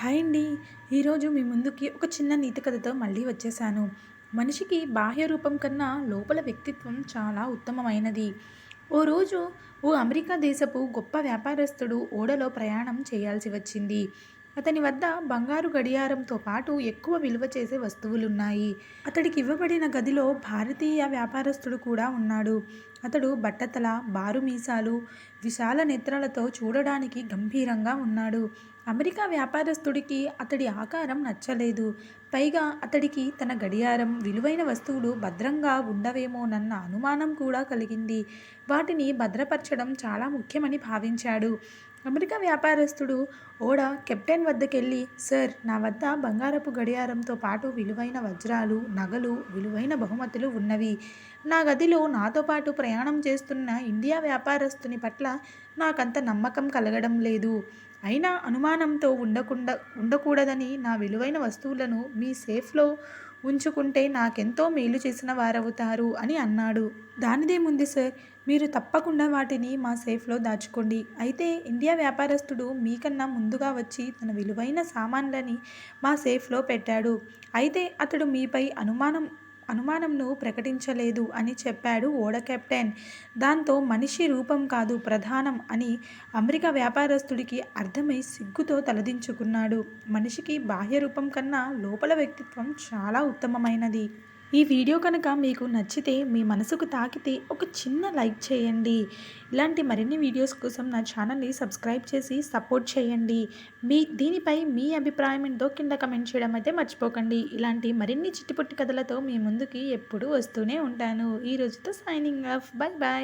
Hi అండి. ఈరోజు మీ ముందుకి ఒక చిన్న నీతి కథతో మళ్ళీ వచ్చేసాను. మనిషికి బాహ్య రూపం కన్నా లోపల వ్యక్తిత్వం చాలా ఉత్తమమైనది. ఓ రోజు ఓ అమెరికా దేశపు గొప్ప వ్యాపారస్తుడు ఓడలో ప్రయాణం చేయాల్సి వచ్చింది. అతని వద్ద బంగారు గడియారంతో పాటు ఎక్కువ విలువ చేసే వస్తువులున్నాయి. అతడికి ఇవ్వబడిన గదిలో భారతీయ వ్యాపారస్తుడు కూడా ఉన్నాడు. అతడు బట్టతల బారు మీసాలు విశాల నేత్రాలతో చూడడానికి గంభీరంగా ఉన్నాడు. అమెరికా వ్యాపారస్తుడికి అతడి ఆకారం నచ్చలేదు. పైగా అతడికి తన గడియారం విలువైన వస్తువులు భద్రంగా ఉండవేమోనన్న అనుమానం కూడా కలిగింది. వాటిని భద్రపరచడం చాలా ముఖ్యమని భావించాడు. అమెరికా వ్యాపారస్తుడు ఓడ కెప్టెన్ వద్దకెళ్ళి సార్ నా వద్ద బంగారపు గడియారంతో పాటు విలువైన వజ్రాలు నగలు విలువైన బహుమతులు ఉన్నవి. నా గదిలో నాతో పాటు ప్రయాణం చేస్తున్న ఇండియా వ్యాపారస్తుని పట్ల నాకంత నమ్మకం కలగడం లేదు. అయినా అనుమానంతో ఉండకుండా ఉండకూడదని నా విలువైన వస్తువులను మీ సేఫ్లో ఉంచుకుంటే నాకెంతో మేలు చేసిన వారవుతారు అని అన్నాడు. దానిదేముంది సార్ మీరు తప్పకుండా వాటిని మా సేఫ్లో దాచుకోండి. అయితే ఇండియా వ్యాపారస్తుడు మీకన్నా ముందుగా వచ్చి తన విలువైన సామాన్లని మా సేఫ్లో పెట్టాడు. అయితే అతడు మీపై అనుమానం అనుమానంను ప్రకటించలేదు అని చెప్పాడు ఓడ కెప్టెన్. దాంతో మనిషి రూపం కాదు ప్రధానం అని అమెరికా వ్యాపారస్తుడికి అర్థమై సిగ్గుతో తలదించుకున్నాడు. మనిషికి బాహ్య రూపం కన్నా లోపల వ్యక్తిత్వం చాలా ఉత్తమమైనది. ఈ వీడియో కనుక మీకు నచ్చితే మీ మనసుకు తాకితే ఒక చిన్న లైక్ చేయండి. ఇలాంటి మరిన్ని వీడియోస్ కోసం నా ఛానల్ని సబ్స్క్రైబ్ చేసి సపోర్ట్ చేయండి. మీ దీనిపై మీ అభిప్రాయం ఏంటో కింద కమెంట్ చేయడం అయితే మర్చిపోకండి. ఇలాంటి మరిన్ని చిట్టుపుట్టి కథలతో మీ ముందుకి ఎప్పుడూ వస్తూనే ఉంటాను. ఈ రోజుతో సైనింగ్ ఆఫ్ బాయ్ బాయ్